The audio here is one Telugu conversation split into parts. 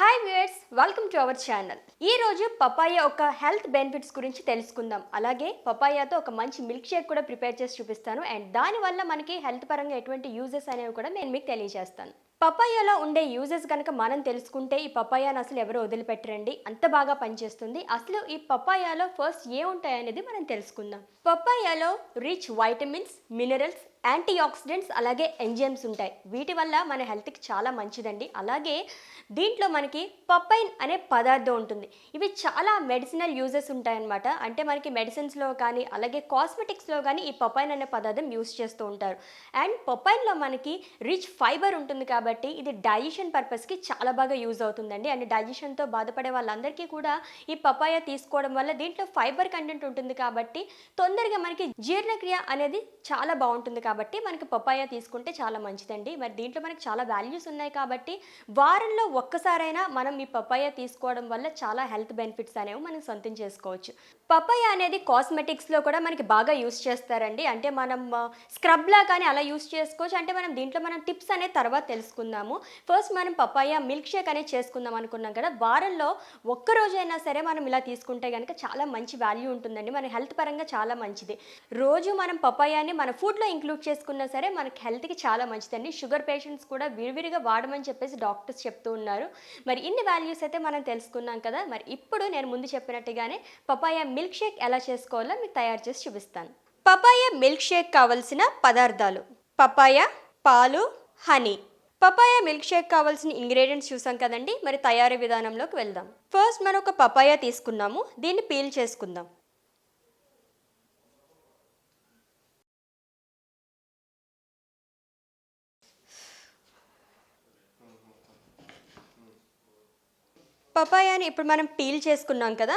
Hi viewers welcome to our channel ఈ రోజు పపాయ ఒక హెల్త్ బెనిఫిట్స్ గురించి తెలుసుకుందాం. అలాగే పపాయాతో ఒక మంచి మిల్క్ షేక్ కూడా ప్రిపేర్ చేసి చూపిస్తాను. అండ్ దానివల్ల మనకి హెల్త్ పరంగా ఎటువంటి యూజెస్ అనేవి కూడా నేను మీకు తెలియజేస్తాను. పపాయాలో ఉండే యూజెస్ కనుక మనం తెలుసుకుంటే ఈ పపాయాను అసలు ఎవరు వదిలిపెట్టరండి? అంత బాగా పనిచేస్తుంది. అసలు ఈ పపాయాలో ఫస్ట్ ఏముంటాయనేది మనం తెలుసుకుందాం. పపాయాలో rich vitamins minerals antioxidants అలాగే ఎంజైమ్స్ ఉంటాయి. వీటి వల్ల మన హెల్త్కి చాలా మంచిదండి. అలాగే దీంట్లో మనకి పప్పైన్ అనే పదార్థం ఉంటుంది. ఇవి చాలా మెడిసినల్ యూజెస్ ఉంటాయన్నమాట. అంటే మనకి మెడిసిన్స్లో కానీ అలాగే కాస్మెటిక్స్లో కానీ ఈ పప్పైన్ అనే పదార్థం యూస్ చేస్తూ ఉంటారు. అండ్ పప్పైన్లో మనకి రిచ్ ఫైబర్ ఉంటుంది కాబట్టి ఇది డైజెషన్ పర్పస్కి చాలా బాగా యూజ్ అవుతుందండి. అండ్ డైజెషన్తో బాధపడే వాళ్ళందరికీ కూడా ఈ పపాయ తీసుకోవడం వల్ల దీంట్లో ఫైబర్ కంటెంట్ ఉంటుంది కాబట్టి తొందరగా మనకి జీర్ణక్రియ అనేది చాలా బాగుంటుంది కాబట్టి కాబట్టి మనకి పపాయ తీసుకుంటే చాలా మంచిదండి. మరి దీంట్లో మనకి చాలా వాల్యూస్ ఉన్నాయి కాబట్టి వారంలో ఒక్కసారైనా మనం ఈ పపాయ తీసుకోవడం వల్ల చాలా హెల్త్ బెనిఫిట్స్ అనేవి మనం సొంతం చేసుకోవచ్చు. పపాయ అనేది కాస్మెటిక్స్లో కూడా మనకి బాగా యూస్ చేస్తారండి. అంటే మనం స్క్రబ్లా కానీ అలా యూస్ చేసుకోవచ్చు. అంటే మనం దీంట్లో మనం టిప్స్ అనేది తర్వాత తెలుసుకుందాము. ఫస్ట్ మనం పపాయ మిల్క్ షేక్ అనేది చేసుకుందాం అనుకున్నాం కదా. వారంలో ఒక్క రోజైనా సరే మనం ఇలా తీసుకుంటే కనుక చాలా మంచి వాల్యూ ఉంటుందండి. మన హెల్త్ పరంగా చాలా మంచిది. రోజు మనం పపాయాని మన ఫుడ్లో ఇంక్లూడ్ చేసుకున్నా సరే మనకి హెల్త్కి చాలా మంచిదండి. షుగర్ పేషెంట్స్ కూడా విరివిరిగా వాడమని చెప్పేసి డాక్టర్స్ చెప్తూ ఉన్నారు. మరి ఇన్ని వాల్యూస్ అయితే మనం తెలుసుకున్నాం కదా మరి ఇప్పుడు నేను ముందు చెప్పినట్టుగానే పపాయ మిల్క్ షేక్ ఎలా చేసుకోవాలో మీకు తయారు చేసి చూపిస్తాను. పపాయ మిల్క్ షేక్ కావలసిన పదార్థాలు పపాయ పాలు హనీ. పపాయ మిల్క్ షేక్ కావాల్సిన ఇంగ్రీడియంట్స్ చూసాం కదండి మరి తయారీ విధానంలోకి వెళ్దాం. ఫస్ట్ మనం ఒక పపాయ తీసుకున్నాము దీన్ని పీల్ చేసుకుందాం. పపాయాని ఇప్పుడు మనం పీల్ చేసుకున్నాం కదా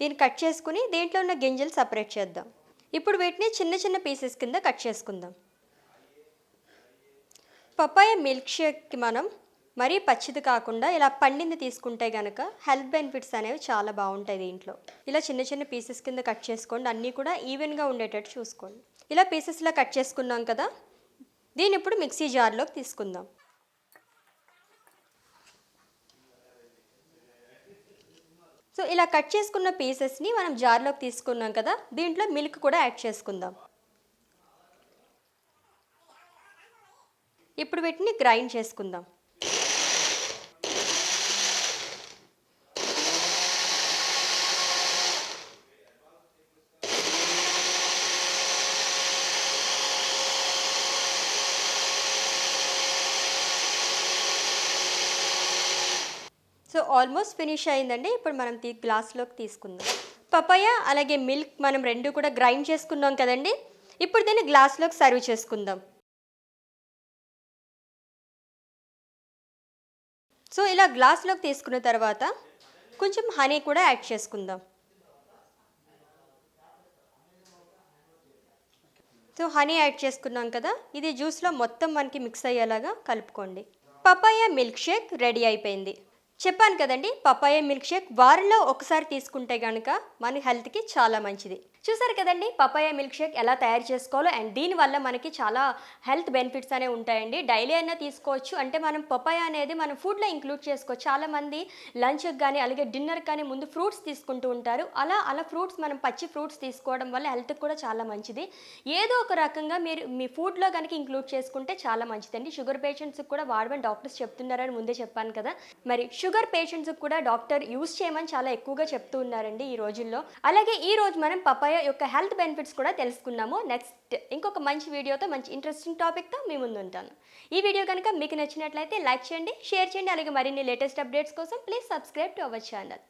దీన్ని కట్ చేసుకుని దీంట్లో ఉన్న గింజలు సపరేట్ చేద్దాం. ఇప్పుడు వీటిని చిన్న చిన్న పీసెస్ కింద కట్ చేసుకుందాం. పపాయ మిల్క్ షేక్కి మనం మరీ పచ్చిది కాకుండా ఇలా పండింది తీసుకుంటే కనుక హెల్త్ బెనిఫిట్స్ అనేవి చాలా బాగుంటాయి దీంట్లో. ఇలా చిన్న చిన్న పీసెస్ కింద కట్ చేసుకోండి అన్నీ కూడా ఈవెన్గా ఉండేటట్టు చూసుకోండి. ఇలా పీసెస్లా కట్ చేసుకున్నాం కదా దీన్ని ఇప్పుడు మిక్సీ జార్లోకి తీసుకుందాం. సో ఇలా కట్ చేసుకున్న పీసెస్ని మనం జార్లోకి తీసుకున్నాం కదా దీంట్లో మిల్క్ కూడా యాడ్ చేసుకుందాం. ఇప్పుడు వీటిని గ్రైండ్ చేసుకుందాం. ఇప్పుడు ఆల్మోస్ట్ ఫినిష్ అయిందండి. ఇప్పుడు మనం తీ గ్లాస్లోకి తీసుకుందాం. పపాయ అలాగే మిల్క్ మనం రెండు కూడా గ్రైండ్ చేసుకున్నాం కదండి. ఇప్పుడు దీన్ని గ్లాస్లోకి సర్వ్ చేసుకుందాం. సో ఇలా గ్లాస్లోకి తీసుకున్న తర్వాత కొంచెం హనీ కూడా యాడ్ చేసుకుందాం. సో హనీ యాడ్ చేసుకున్నాం కదా. ఇది జ్యూస్లో మొత్తం మనకి మిక్స్ అయ్యేలాగా కలుపుకోండి. పపాయ మిల్క్ షేక్ రెడీ అయిపోయింది. చెప్పాను కదండి పపాయ మిల్క్ షేక్ వారంలో ఒకసారి తీసుకుంటే కనుక మన హెల్త్కి చాలా మంచిది. చూసారు కదండి? పపాయ మిల్క్ షేక్ ఎలా తయారు చేసుకోవాలో అండ్ దీనివల్ల మనకి చాలా హెల్త్ బెనిఫిట్స్ అనేవి ఉంటాయండి. డైలీ అయినా తీసుకోవచ్చు. అంటే మనం పపాయ అనేది మనం ఫుడ్లో ఇంక్లూడ్ చేసుకోవచ్చు. చాలామంది లంచ్కి కానీ అలాగే డిన్నర్ కానీ ముందు ఫ్రూట్స్ తీసుకుంటూ ఉంటారు. అలా అలా ఫ్రూట్స్ మనం పచ్చి ఫ్రూట్స్ తీసుకోవడం వల్ల హెల్త్కి కూడా చాలా మంచిది. ఏదో ఒక రకంగా మీరు మీ ఫుడ్లో కనుక ఇంక్లూడ్ చేసుకుంటే చాలా మంచిదండి. షుగర్ పేషెంట్స్కి కూడా వాడమని డాక్టర్స్ చెప్తున్నారని ముందే చెప్పాను కదా. మరి షుగర్ పేషెంట్స్కి కూడా డాక్టర్ యూస్ చేయమని చాలా ఎక్కువగా చెప్తూ ఉన్నారండి ఈ రోజుల్లో. అలాగే ఈ రోజు మనం పపాయ యొక్క హెల్త్ బెనిఫిట్స్ కూడా తెలుసుకున్నాము నెక్స్ట్ ఇంకొక మంచి వీడియోతో మంచి ఇంట్రెస్టింగ్ టాపిక్తో మీ ముందు ఉంటాను ఈ వీడియో కనుక మీకు నచ్చినట్లయితే లైక్ చేయండి షేర్ చేయండి అలాగే మరిన్ని లేటెస్ట్ అప్డేట్స్ కోసం please subscribe to our channel.